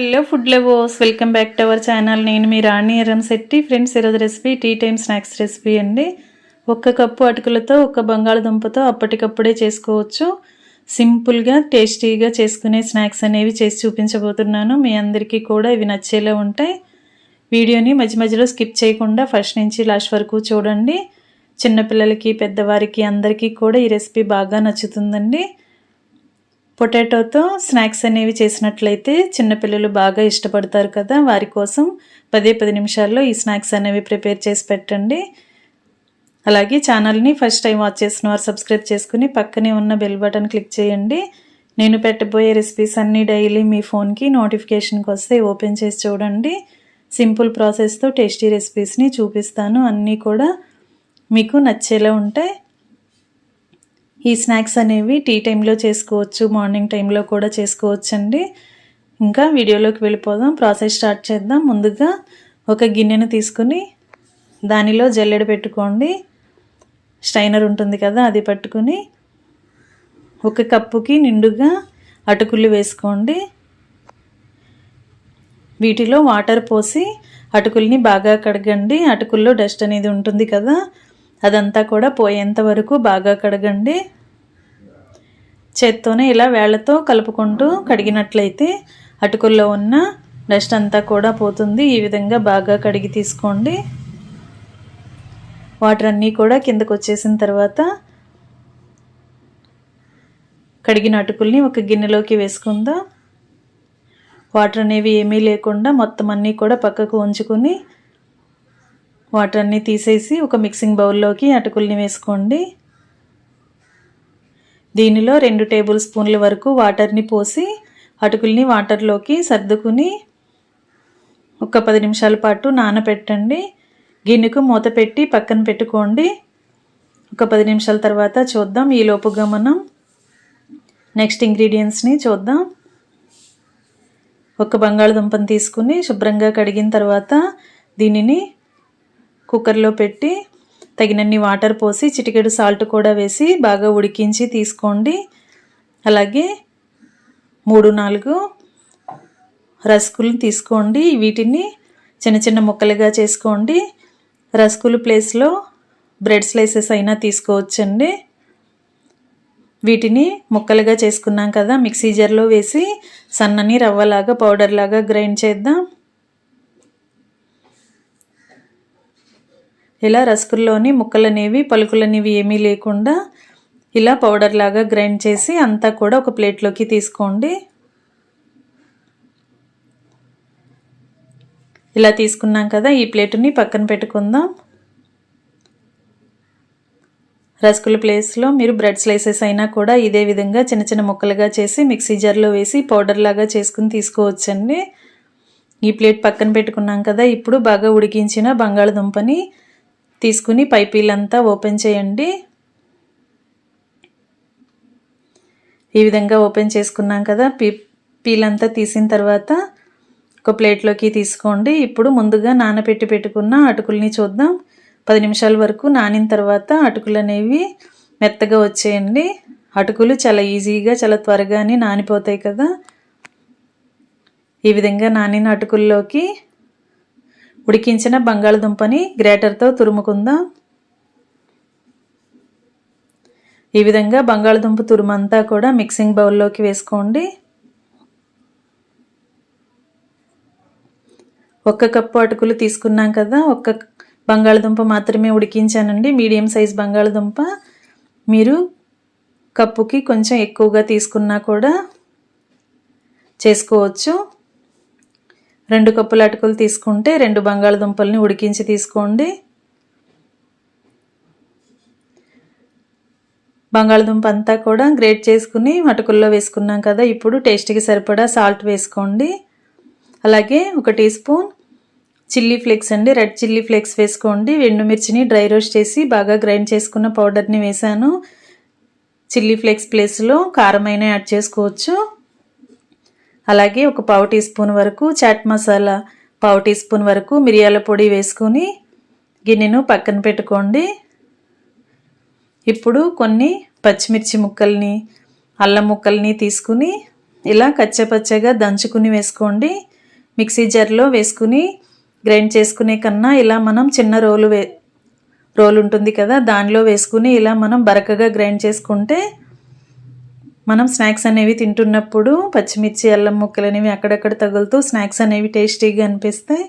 Hello food lovers welcome back to our channel నేను మీ రాణి ఎరం శెట్టి ఫ్రెండ్స్ ఈరోజు recipe tea time snacks recipe అండి. ఒక్క కప్పు అటుకులతో ఒక్క బంగాళదుంపతో అప్పటికప్పుడే చేసుకోవచ్చు. సింపుల్గా టేస్టీగా చేసుకునే స్నాక్స్ అనేవి చేసి చూపించబోతున్నాను. మీ అందరికీ కూడా ఇవి నచ్చేలా ఉంటాయి. వీడియోని మధ్య మధ్యలో స్కిప్ చేయకుండా ఫస్ట్ నుంచి లాస్ట్ వరకు చూడండి. చిన్నపిల్లలకి పెద్దవారికి అందరికీ కూడా ఈ రెసిపీ బాగా నచ్చుతుందండి. పొటాటోతో స్నాక్స్ అనేవి చేసినట్లయితే చిన్నపిల్లలు బాగా ఇష్టపడతారు కదా వారి కోసం పదే పది నిమిషాల్లో ఈ స్నాక్స్ అనేవి ప్రిపేర్ చేసి పెట్టండి. అలాగే ఛానల్ని ఫస్ట్ టైం వాచ్ చేసిన వారు సబ్స్క్రైబ్ చేసుకుని పక్కనే ఉన్న బెల్ బటన్ క్లిక్ చేయండి. నేను పెట్టబోయే రెసిపీస్ అన్నీ డైలీ మీ ఫోన్కి నోటిఫికేషన్కి వస్తే ఓపెన్ చేసి చూడండి. సింపుల్ ప్రాసెస్తో టేస్టీ రెసిపీస్ని చూపిస్తాను. అన్నీ కూడా మీకు నచ్చేలా ఉంటాయి. ఈ స్నాక్స్ అనేవి టీ టైంలో చేసుకోవచ్చు మార్నింగ్ టైంలో కూడా చేసుకోవచ్చు అండి ఇంకా వీడియోలోకి వెళ్ళిపోదాం ప్రాసెస్ స్టార్ట్ చేద్దాం. ముందుగా ఒక గిన్నెను తీసుకుని దానిలో జల్లెడ పెట్టుకోండి. స్టైనర్ ఉంటుంది కదా అది పట్టుకుని ఒక కప్పుకి నిండుగా అటుకులు వేసుకోండి. వీటిలో వాటర్ పోసి అటుకుల్ని బాగా కడగండి. అటుకుల్లో డస్ట్ అనేది ఉంటుంది కదా అదంతా కూడా పోయేంత వరకు బాగా కడగండి. చేత్తోనే ఇలా వేళ్ళతో కలుపుకుంటూ కడిగినట్లయితే అటుకుల్లో ఉన్న డస్ట్ అంతా కూడా పోతుంది. ఈ విధంగా బాగా కడిగి తీసుకోండి. వాటర్ అన్నీ కూడా కిందకు వచ్చేసిన తర్వాత కడిగిన అటుకుల్ని ఒక గిన్నెలోకి వేసుకుందాం. వాటర్ అనేవి ఏమీ లేకుండా మొత్తం అన్నీ కూడా పక్కకు ఉంచుకొని వాటర్ అన్నీ తీసేసి ఒక మిక్సింగ్ బౌల్లోకి అటుకుల్ని వేసుకోండి. దీనిలో రెండు టేబుల్ స్పూన్ల వరకు వాటర్ని పోసి అటుకుల్ని వాటర్లోకి సర్దుకుని ఒక పది నిమిషాల పాటు నానబెట్టండి గిన్నెకు మూత పెట్టి పక్కన పెట్టుకోండి. ఒక పది నిమిషాల తర్వాత చూద్దాం ఈ లోపుగా మనం నెక్స్ట్ ఇంగ్రీడియంట్స్ని చూద్దాం. ఒక బంగాళదుంపను తీసుకుని శుభ్రంగా కడిగిన తర్వాత దీనిని కుక్కర్లో పెట్టి తగినన్ని వాటర్ పోసి చిటికెడు సాల్ట్ కూడా వేసి బాగా ఉడికించి తీసుకోండి. అలాగే మూడు నాలుగు రస్కులు తీసుకోండి. వీటిని చిన్న చిన్న ముక్కలుగా చేసుకోండి. రస్కులు ప్లేస్లో బ్రెడ్ స్లైసెస్ అయినా తీసుకోవచ్చండి. వీటిని ముక్కలుగా చేసుకున్నాం కదా మిక్సీ జార్లో వేసి సన్నని రవ్వలాగా పౌడర్ లాగా గ్రైండ్ చేద్దాం. ఇలా రస్కుల్లోని ముక్కలనేవి పలుకులనేవి ఏమీ లేకుండా ఇలా పౌడర్ లాగా గ్రైండ్ చేసి అంతా కూడా ఒక ప్లేట్లోకి తీసుకోండి. ఇలా తీసుకున్నాం కదా ఈ ప్లేటుని పక్కన పెట్టుకుందాం. రస్కుల ప్లేస్లో మీరు బ్రెడ్ స్లైసెస్ అయినా కూడా ఇదే విధంగా చిన్న చిన్న ముక్కలుగా చేసి మిక్సీ జార్లో వేసి పౌడర్ లాగా చేసుకుని తీసుకోవచ్చండి. ఈ ప్లేట్ పక్కన పెట్టుకున్నాం కదా ఇప్పుడు బాగా ఉడికించిన బంగాళదుంపని తీసుకుని పైపీలంతా ఓపెన్ చేయండి. ఈ విధంగా ఓపెన్ చేసుకున్నాం కదా. పీ పీలంతా తీసిన తర్వాత ఒక ప్లేట్లోకి తీసుకోండి. ఇప్పుడు ముందుగా నానబెట్టి పెట్టుకున్న అటుకుల్ని చూద్దాం. పది నిమిషాల వరకు నానిన తర్వాత అటుకులు అనేవి మెత్తగా వచ్చేయండి. అటుకులు చాలా ఈజీగా చాలా త్వరగానే నానిపోతాయి కదా. ఈ విధంగా నానిన అటుకుల్లోకి ఉడికించిన బంగాళదుంపని గ్రేటర్తో తురుముకుందాం. ఈ విధంగా బంగాళదుంప తురుమంతా కూడా మిక్సింగ్ బౌల్లోకి వేసుకోండి. ఒక్క కప్పు అటుకులు తీసుకున్నాం కదా ఒక్క బంగాళదుంప మాత్రమే ఉడికించానండి. మీడియం సైజ్ బంగాళదుంప మీరు కప్పుకి కొంచెం ఎక్కువగా తీసుకున్నా కూడా చేసుకోవచ్చు. రెండు కప్పుల అటుకులు తీసుకుంటే రెండు బంగాళదుంపల్ని ఉడికించి తీసుకోండి. బంగాళదుంప అంతా కూడా గ్రేట్ చేసుకుని అటుకుల్లో వేసుకున్నాం కదా ఇప్పుడు టేస్ట్కి సరిపడా సాల్ట్ వేసుకోండి. అలాగే ఒక టీ స్పూన్ చిల్లీ ఫ్లేక్స్ అండి రెడ్ చిల్లీ ఫ్లేక్స్ వేసుకోండి. ఎండుమిర్చిని డ్రై రోస్ట్ చేసి బాగా గ్రైండ్ చేసుకున్న పౌడర్ని వేసాను. చిల్లీ ఫ్లేక్స్ ప్లేస్లో కారమైన యాడ్ చేసుకోవచ్చు. అలాగే ఒక పావు టీ స్పూన్ వరకు చాట్ మసాలా పావు టీ స్పూన్ వరకు మిరియాల పొడి వేసుకొని గిన్నెను పక్కన పెట్టుకోండి. ఇప్పుడు కొన్ని పచ్చిమిర్చి ముక్కల్ని అల్లం ముక్కల్ని తీసుకుని ఇలా కచ్చపచ్చగా దంచుకుని వేసుకోండి. మిక్సీ జార్లో వేసుకుని గ్రైండ్ చేసుకునే కన్నా ఇలా మనం చిన్న రోలు వే రోలు ఉంటుంది కదా దానిలో వేసుకుని ఇలా మనం బరకగా గ్రైండ్ చేసుకుంటే మనం స్నాక్స్ అనేవి తింటున్నప్పుడు పచ్చిమిర్చి అల్లం ముక్కలు అనేవి అక్కడక్కడ తగులుతూ స్నాక్స్ అనేవి టేస్టీగా అనిపిస్తాయి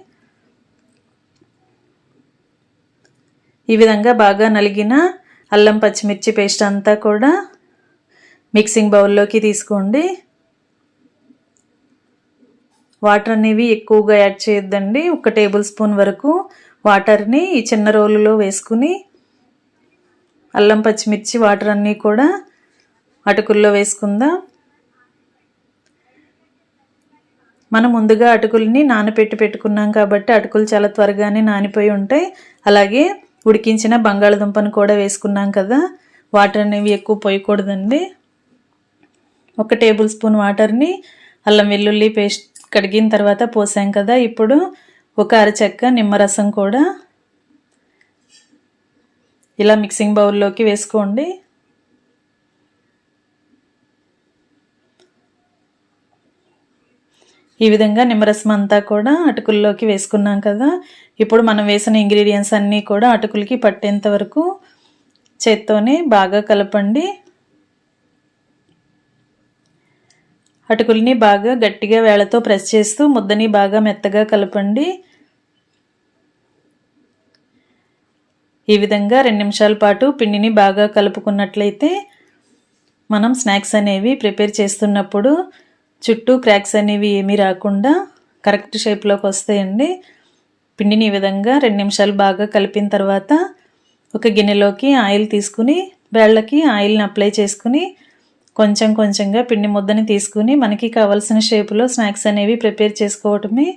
ఈ విధంగా బాగా నలిగిన అల్లం పచ్చిమిర్చి పేస్ట్ అంతా కూడా మిక్సింగ్ బౌల్లోకి తీసుకోండి. వాటర్ అనేవి ఎక్కువగా యాడ్ చేయొద్దండి. ఒక టేబుల్ స్పూన్ వరకు వాటర్ని ఈ చిన్న రోలులో వేసుకుని అల్లం పచ్చిమిర్చి వాటర్ అన్నీ కూడా అటుకుల్లో వేసుకుందాం? మనం ముందుగా అటుకుల్ని నానపెట్టి పెట్టుకున్నాం కాబట్టి అటుకులు చాలా త్వరగానే నానిపోయి ఉంటాయి. అలాగే ఉడికించిన బంగాళదుంపను కూడా వేసుకున్నాం కదా. వాటర్ అనేవి ఎక్కువ పోయకూడదండి. ఒక టేబుల్ స్పూన్ వాటర్ని అల్లం వెల్లుల్లి పేస్ట్ కడిగిన తర్వాత పోసాం కదా. ఇప్పుడు ఒక అరచెక్క నిమ్మరసం కూడా ఇలా మిక్సింగ్ బౌల్లోకి వేసుకోండి. ఈ విధంగా నిమ్మరసం అంతా కూడా అటుకుల్లోకి వేసుకున్నాం కదా. ఇప్పుడు మనం వేసిన ఇంగ్రీడియంట్స్ అన్నీ కూడా అటుకులకి పట్టేంత వరకు చేత్తోనే బాగా కలపండి. అటుకుల్ని బాగా గట్టిగా వేళతో ప్రెస్ చేస్తూ ముద్దని బాగా మెత్తగా కలపండి. ఈ విధంగా రెండు నిమిషాల పాటు పిండిని బాగా కలుపుకున్నట్లయితే మనం స్నాక్స్ అనేవి ప్రిపేర్ చేస్తున్నప్పుడు చుట్టూ క్రాక్స్ అనేవి ఏమీ రాకుండా కరెక్ట్ షేప్లోకి వస్తాయండి. పిండిని ఈ విధంగా రెండు నిమిషాలు బాగా కలిపిన తర్వాత ఒక గిన్నెలోకి ఆయిల్ తీసుకుని వేళ్ళకి ఆయిల్ని అప్లై చేసుకుని కొంచెం కొంచెంగా పిండి ముద్దని తీసుకుని మనకి కావలసిన షేపులో స్నాక్స్ అనేవి ప్రిపేర్ చేసుకోవటమే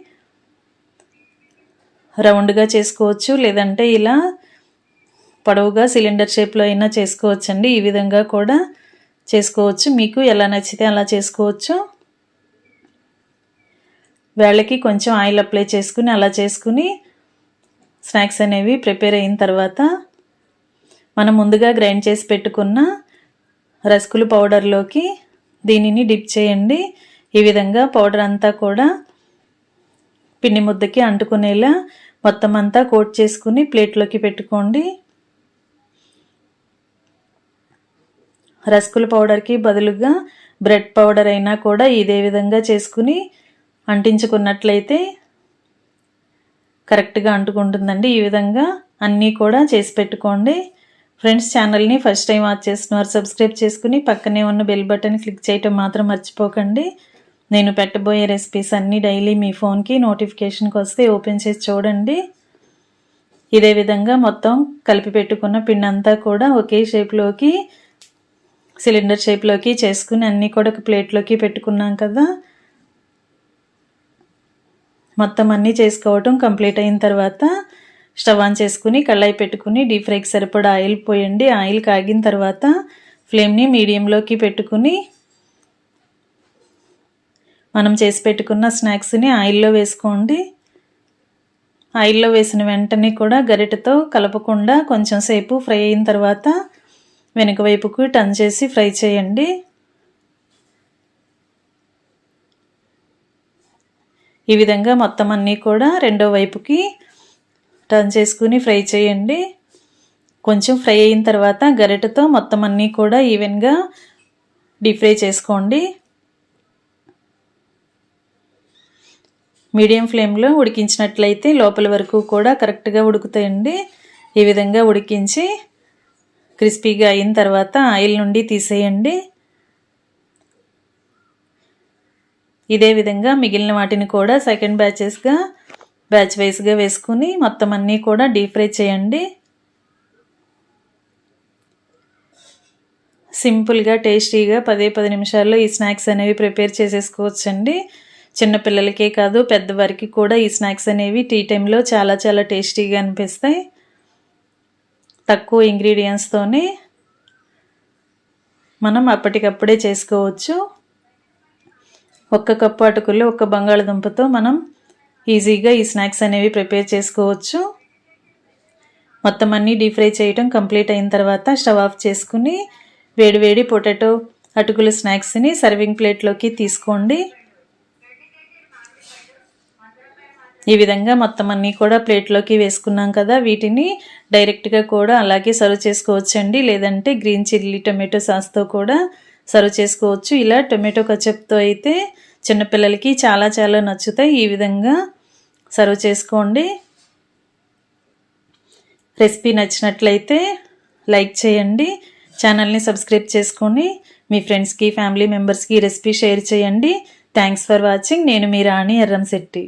రౌండ్గా చేసుకోవచ్చు. లేదంటే ఇలా పొడవుగా సిలిండర్ షేప్లో అయినా చేసుకోవచ్చండి. ఈ విధంగా కూడా చేసుకోవచ్చు. మీకు ఎలా నచ్చితే అలా చేసుకోవచ్చు. వేళ్ళకి కొంచెం ఆయిల్ అప్లై చేసుకుని అలా చేసుకుని స్నాక్స్ అనేవి ప్రిపేర్ అయిన తర్వాత మనం ముందుగా గ్రైండ్ చేసి పెట్టుకున్న రస్కులు పౌడర్లోకి దీనిని డిప్ చేయండి. ఈ విధంగా పౌడర్ అంతా కూడా పిండి ముద్దకి అంటుకునేలా మొత్తం అంతా కోట్ చేసుకుని ప్లేట్లోకి పెట్టుకోండి. రస్కుల పౌడర్కి బదులుగా బ్రెడ్ పౌడర్ అయినా కూడా ఇదే విధంగా చేసుకుని అంటించుకున్నట్లయితే కరెక్ట్గా అంటుకుంటుందండి. ఈ విధంగా అన్నీ కూడా చేసి పెట్టుకోండి. ఫ్రెండ్స్ ఛానల్ని ఫస్ట్ టైం వాచ్ చేస్తున్నారు సబ్స్క్రైబ్ చేసుకుని పక్కనే ఉన్న బెల్ బటన్ క్లిక్ చేయటం మాత్రం మర్చిపోకండి. నేను పెట్టబోయే రెసిపీస్ అన్నీ డైలీ మీ ఫోన్కి నోటిఫికేషన్కి వస్తే ఓపెన్ చేసి చూడండి. ఇదే విధంగా మొత్తం కలిపి పెట్టుకున్న పిండి అంతా కూడా ఒకే షేప్లోకి సిలిండర్ షేప్లోకి చేసుకుని అన్నీ కూడా ఒక ప్లేట్లోకి పెట్టుకున్నాం కదా. మొత్తం అన్నీ చేసుకోవటం కంప్లీట్ అయిన తర్వాత స్టవ్ ఆన్ చేసుకుని కళ్ళాయి పెట్టుకుని డీప్ ఫ్రైకి సరిపడా ఆయిల్ పోయండి. ఆయిల్ కాగిన తర్వాత ఫ్లేమ్ని మీడియంలోకి పెట్టుకుని మనం చేసి పెట్టుకున్న స్నాక్స్ని ఆయిల్లో వేసుకోండి. ఆయిల్లో వేసిన వెంటనే కూడా గరిటతో కలపకుండా కొంచెం సేపు ఫ్రై అయిన తర్వాత వెనుక వైపుకు టర్న్ చేసి ఫ్రై చేయండి. ఈ విధంగా మొత్తం అన్నీ కూడా రెండో వైపుకి టర్న్ చేసుకుని ఫ్రై చేయండి. కొంచెం ఫ్రై అయిన తర్వాత గరిటతో మొత్తం అన్నీ కూడా ఈవెన్గా డీప్ ఫ్రై చేసుకోండి. మీడియం ఫ్లేమ్లో ఉడికించినట్లయితే లోపల వరకు కూడా కరెక్ట్గా ఉడుకుతాయండి. ఈ విధంగా ఉడికించి క్రిస్పీగా అయిన తర్వాత ఆయిల్ నుండి తీసేయండి. ఇదే విధంగా మిగిలిన వాటిని కూడా సెకండ్ బ్యాచెస్గా బ్యాచ్ వైజ్గా వేసుకుని మొత్తం అన్నీ కూడా డీప్ ఫ్రై చేయండి. సింపుల్గా టేస్టీగా పదే పది నిమిషాల్లో ఈ స్నాక్స్ అనేవి ప్రిపేర్ చేసేసుకోవచ్చండి. చిన్నపిల్లలకే కాదు పెద్దవారికి కూడా ఈ స్నాక్స్ అనేవి టీ టైంలో చాలా చాలా టేస్టీగా అనిపిస్తాయి. తక్కువ ఇంగ్రీడియంట్స్తోనే మనం అప్పటికప్పుడే చేసుకోవచ్చు. ఒక్క కప్పు అటుకుల్లో ఒక్క బంగాళదుంపతో మనం ఈజీగా ఈ స్నాక్స్ అనేవి ప్రిపేర్ చేసుకోవచ్చు. మొత్తం అన్నీ డీప్ ఫ్రై చేయటం కంప్లీట్ అయిన తర్వాత స్టవ్ ఆఫ్ చేసుకుని వేడివేడి పొటాటో అటుకుల స్నాక్స్ని సర్వింగ్ ప్లేట్లోకి తీసుకోండి. ఈ విధంగా మొత్తం అన్నీ కూడా ప్లేట్లోకి వేసుకున్నాం కదా వీటిని డైరెక్ట్గా కూడా అలాగే సర్వ్ చేసుకోవచ్చండి. లేదంటే గ్రీన్ చిల్లీ టొమాటో సాస్తో కూడా సర్వ్ చేసుకోవచ్చు. ఇలా టొమాటో కచప్తో అయితే చిన్నపిల్లలకి చాలా చాలా నచ్చుతాయి. ఈ విధంగా సర్వ్ చేసుకోండి. రెసిపీ నచ్చినట్లయితే లైక్ చేయండి. ఛానల్ని సబ్స్క్రైబ్ చేసుకొని మీ ఫ్రెండ్స్కి ఫ్యామిలీ మెంబర్స్కి రెసిపీ షేర్ చేయండి. Thanks for watching. నేను మీ రాణి ఎర్రంశెట్టి